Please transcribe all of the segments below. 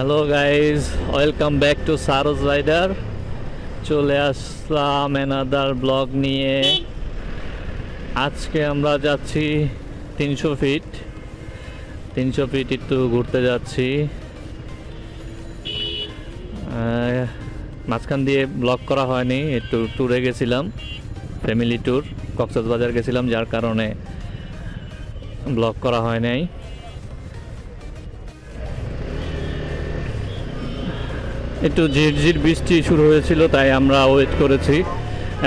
Hello guys welcome back to Saroj rider চলে আসলাম another blog নিয়ে। আজকে আমরা যাচ্ছি তিনশো ফিট তিনশো ফিট একটু ঘুরতে যাচ্ছি। মাঝখান দিয়ে ব্লগ করা হয়নি, একটু ট্যুরে গেছিলাম ফ্যামিলি ট্যুর কক্সবাজার গেছিলাম, যার কারণে ব্লগ করা হয় নাই। একটু ঝিরঝির বৃষ্টি শুরু হয়েছিল, তাই আমরা ওয়েট করেছি।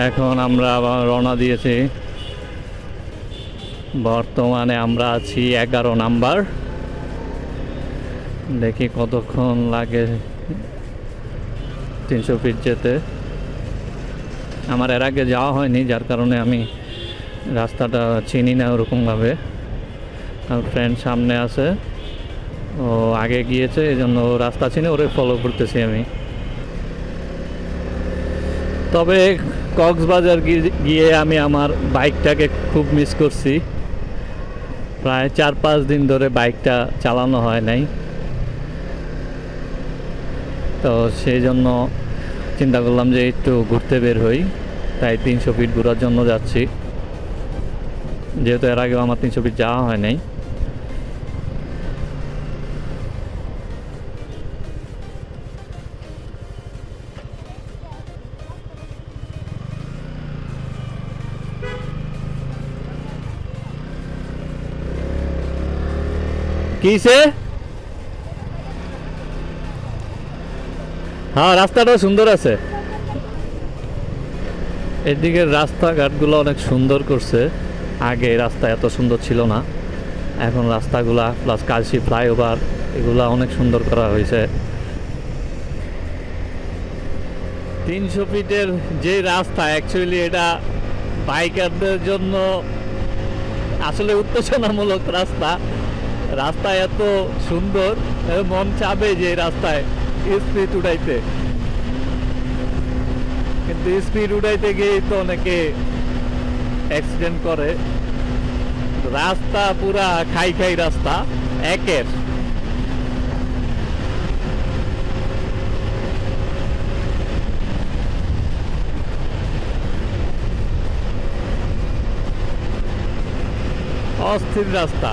এখন আমরা আবার রওনা দিয়েছি। বর্তমানে আমরা আছি এগারো নাম্বার। দেখি কতক্ষণ লাগে তিনশো ফিট যেতে। আমার এর আগে যাওয়া হয়নি, যার কারণে আমি রাস্তাটা চিনি না ওরকমভাবে। আমার ফ্রেন্ড সামনে আছে। ও আগে গিয়েছে এই জন্য রাস্তা চিনে, ওরে ফলো করতেছি আমি। তবে কক্সবাজার গিয়ে আমি আমার বাইকটাকে খুব মিস করছি। প্রায় চার পাঁচ দিন ধরে বাইকটা চালানো হয় নাই। তো সেই জন্য চিন্তা করলাম যে একটু ঘুরতে বের হই। তাই তিনশো ফিট ঘোরার জন্য যাচ্ছি। যেহেতু এর আগেও আমার তিনশো ফিট যাওয়া হয় নাই। কিসে হ্যাঁ রাস্তাটাও সুন্দর আছে। এদিকের রাস্তাঘাটগুলো অনেক সুন্দর করছে। আগে রাস্তা এত সুন্দর ছিল না। এখন রাস্তাগুলা প্লাস কালসি ফ্লাইওভার, এগুলা অনেক সুন্দর করা হয়েছে তিনশো ফিটের যে রাস্তা অ্যাকচুয়ালি এটা বাইকারদের জন্য আসলে উত্তেজনামূলক রাস্তা। রাস্তা এত সুন্দর মন চাবে যে রাস্তায় স্পিড উঠাইতে। কিন্তু স্পিড উঠাইতে গিয়ে তো অনেকে অ্যাক্সিডেন্ট করে। রাস্তা পুরা খাই খাই রাস্তা, একের। অস্থির রাস্তা।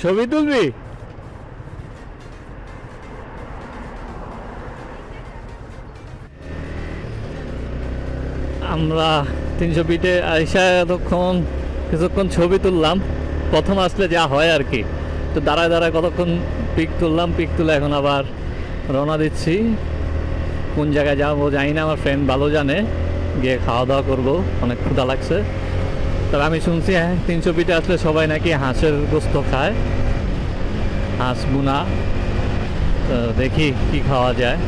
ছবি তুলবি? আমরা তিনশো ফিটে আইসা এতক্ষণ, কিছুক্ষণ ছবি তুললাম। প্রথম আসলে যা হয় আর কি। তো দাঁড়ায় দাঁড়ায় কতক্ষণ পিক তুললাম, পিক তুলে এখন আবার রওনা দিচ্ছি। কোন জায়গায় যাব জানি না, আমার ফ্রেন্ড ভালো জানে। গিয়ে খাওয়া দাওয়া করব, অনেক ক্ষুধা লাগছে। তবে আমি শুনছি হ্যাঁ তিনশো পিঠে আসলে সবাই নাকি হাঁসের গোস্ত খায়, হাঁস বুনা। তো দেখি কি খাওয়া যায়।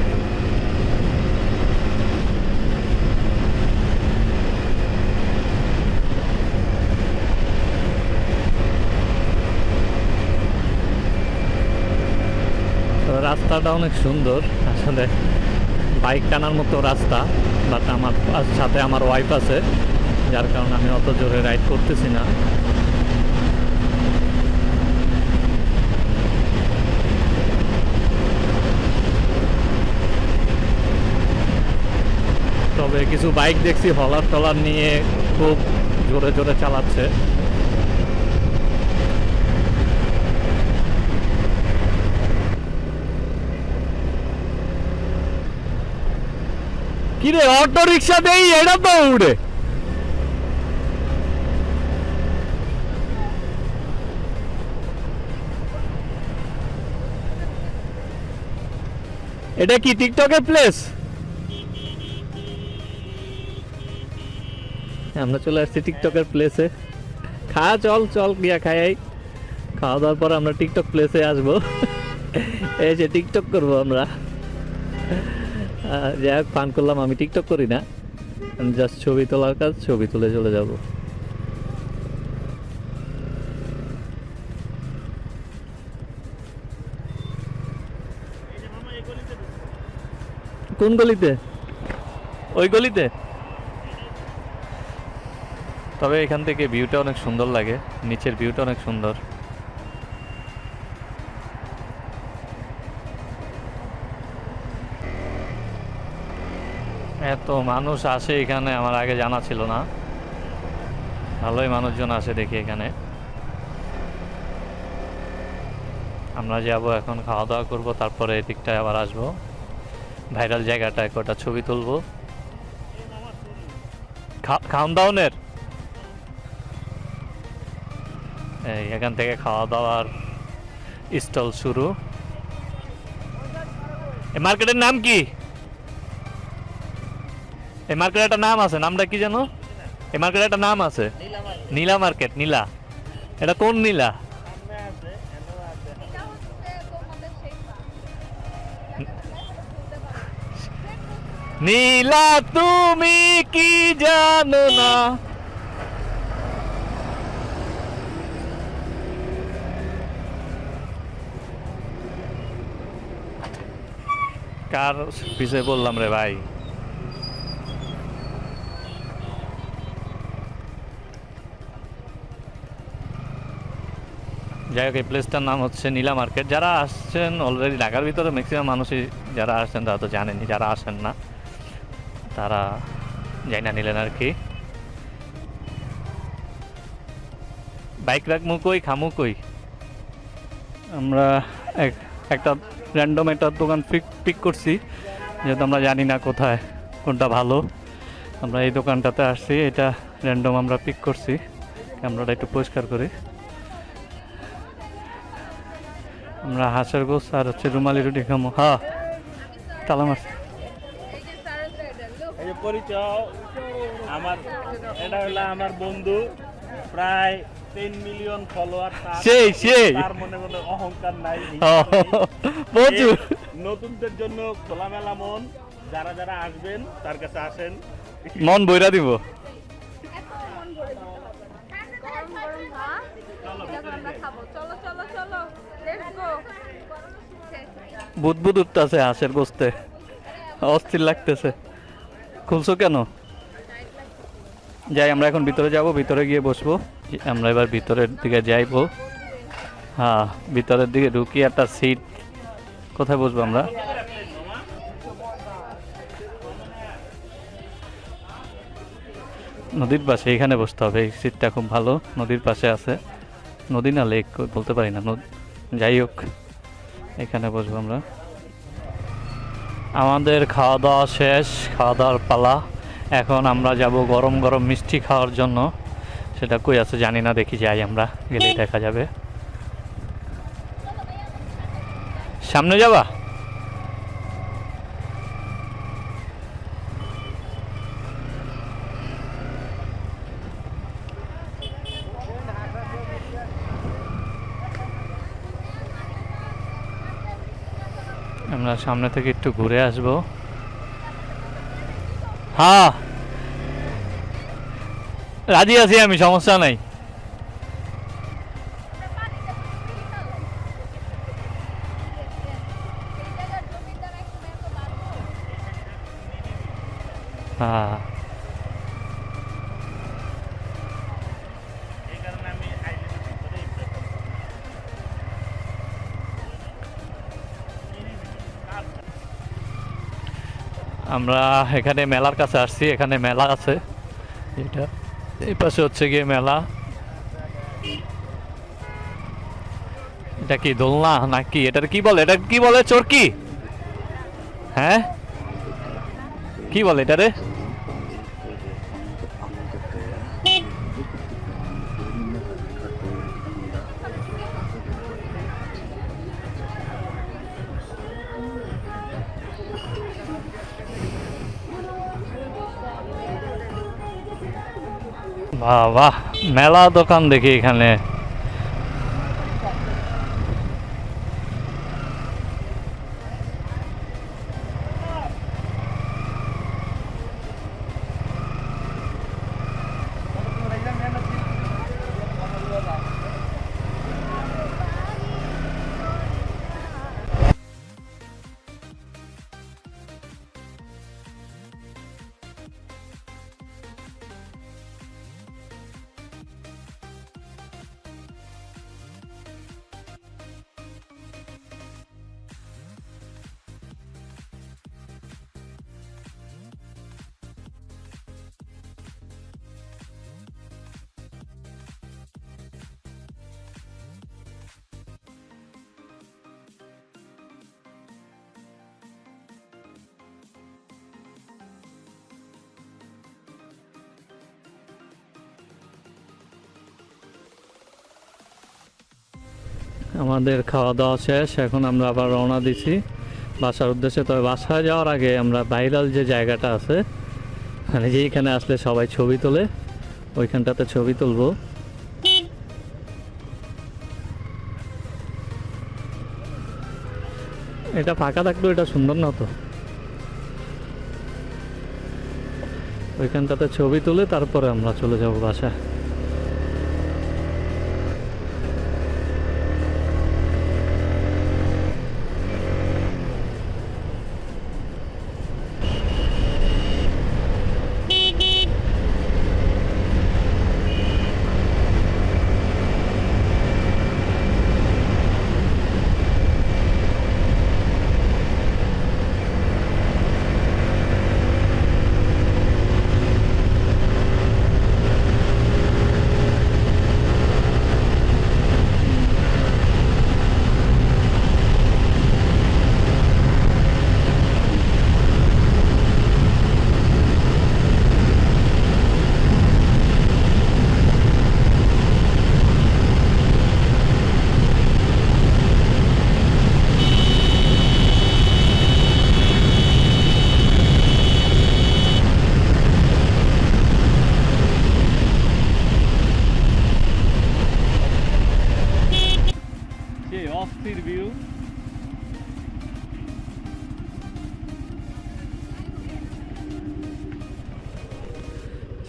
রাস্তাটা অনেক সুন্দর, আসলে বাইক টানার মতো রাস্তা বাট আমার সাথে আমার ওয়াইফ আছে। যার কারণে আমি অত জোরে রাইড করতেছি না। তবে কিছু বাইক দেখছি হলার টলার নিয়ে খুব জোরে জোরে চালাচ্ছে। কিরে অটো রিক্সা দেই এটা তো এটা কি টিকটকের প্লেস আমরা চলে আসছি টিকটকের প্লেসে খা, চল চল, গিয়া খাই খাওয়া দাওয়ার পর আমরা টিকটক প্লেসে আসব। এই যে টিকটক করব আমরা। যাই হোক, ফান করলাম, আমি টিকটক করি না। জাস্ট ছবি তোলার কাজ, ছবি তুলে চলে যাব। কোন গলিতে? ওই গলিতে। তবে এখান থেকে ভিউটা অনেক সুন্দর লাগে। নিচের ভিউটা অনেক সুন্দর। এত মানুষ আসে এখানে আমার আগে জানা ছিল না। ভালোই মানুষজন আসে দেখি এখানে। আমরা যাব এখন, খাওয়া দাওয়া করব, তারপরে এদিকটায় আবার আসব। ভাইরাল জায়গাটা কটা ছবি তুলবো। খাওয়ান এখান থেকে খাওয়া দাওয়ার স্টল শুরু। এই মার্কেটের নাম কি? এই মার্কেটের একটা নাম আছে, নামটা কি জানো এই মার্কেটের একটা নাম আছে। নীলা মার্কেট। নীলা। এটা কোন নীলা? নীলা, তুমি কি জানো না? কার পিছে বললাম রে ভাই? যাই হোক, এই প্লেসটার নাম হচ্ছে নীলা মার্কেট। যারা আসছেন অলরেডি ঢাকার ভিতরে ম্যাক্সিমাম মানুষই যারা আসছেন, তারা তো জানেনই, যারা আসেন না। তারা যাই না নিলেন আর কি। বাইক রাখমু কই, খামু কই? আমরা এক- একটা র্যান্ডম একটা দোকান পিক পিক করছি, যেহেতু আমরা জানি না কোথায় কোনটা ভালো। আমরা এই দোকানটাতে আসছি, এটা র্যান্ডম আমরা পিক করছি, ক্যামেরাটা একটু পরিষ্কার করি। আমরা হাঁসের গোস আর হচ্ছে রুমালি রুটি খামো। হ্যাঁ তালা মারছি। পরিচয়। আমার এটা হলো আমার বন্ধু প্রায় তিন মিলিয়ন ফলোয়ার সেই, সেই। তার মনে মনে অহংকার নাই। প্রচুর। নতুনদের জন্য খোলামেলা মন যারা যারা আসবেন তার কাছে আসেন। মন বইরা দিব। এত মন ভরে দিতে হবে। গরম গরম ভাত এটা আমরা খাব চলো চলো চলো লেটস গো বুদ বুদ উঠতেছে হাঁসের গোস্তে। অস্থির লাগতেছে। খুলছো কেন? যাই, আমরা এখন ভিতরে যাব, ভিতরে গিয়ে বসবো। আমরা এবার ভিতরের দিকে যাইবো। হ্যাঁ ভিতরের দিকে ঢুকি একটা সিট কোথায় বসবো আমরা? নদীর পাশে, এখানে বসতে হবে, এই সিটটা খুব ভালো, নদীর পাশে আছে। নদী না লেক বলতে পারি না যাই হোক, এখানে বসবো আমরা। আমাদের খাওয়া দাওয়া শেষ খাওয়া দাওয়ার পালা। এখন আমরা যাব গরম গরম মিষ্টি খাওয়ার জন্য। সেটা কই আছে জানি না, দেখি যাই আমরা, গেলেই দেখা যাবে। সামনে যাবা? আমরা সামনে থেকে একটু ঘুরে আসব। হা রাজি আছি আমি সমস্যা নাই। আমরা এখানে মেলার কাছে আসছি, এখানে মেলা আছে। এটা, এই পাশে হচ্ছে গিয়ে মেলা। এটা কি দোলনা নাকি? এটার কি বলে? এটা কি বলে? চরকি? হ্যাঁ? কি বলে এটা বাহ বাহ। মেলা দোকান দেখি এখানে। আমাদের খাওয়া দাওয়া শেষ, এখন আমরা আবার রওনা দিছি। বাসার উদ্দেশ্যে, তবে বাসায় যাওয়ার আগে আমরা ভাইরাল যে জায়গাটা আছে মানে যেইখানে আসলে সবাই ছবি তোলে, ওইখানটাতে ছবি তুলবো। এটা ফাঁকা থাকলেও এটা সুন্দর না তো? ওইখানটাতে ছবি তুলে তারপরে আমরা চলে যাব বাসায়।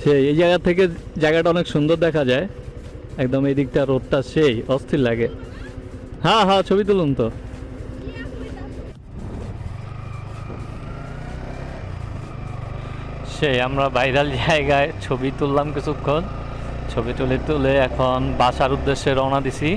সেই এই জায়গা থেকে জায়গাটা অনেক সুন্দর দেখা যায়। একদম এই দিকটা রোডটা সেই, অস্থির লাগে। হ্যাঁ হ্যাঁ ছবি তুলুন তো। সেই, আমরা ভাইরাল জায়গায় ছবি তুললাম কিছুক্ষণ। ছবি তুলে তুলে এখন বাসার উদ্দেশ্যে রওনা দিছি।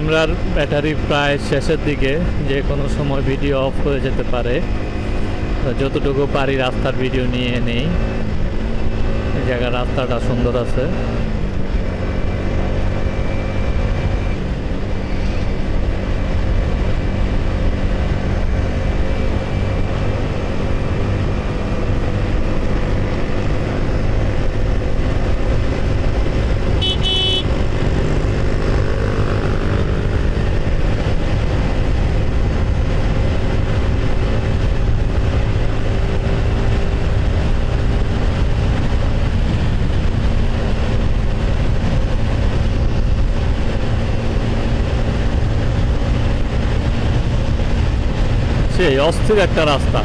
ক্যামেরার ব্যাটারি প্রায় শেষের দিকে, যে কোনো সময় ভিডিও অফ হয়ে যেতে পারে। যতটুকু পারি রাস্তার ভিডিও নিয়ে নেই। জায়গা রাস্তাটা সুন্দর আছে। সেই অস্থির একটা রাস্তা।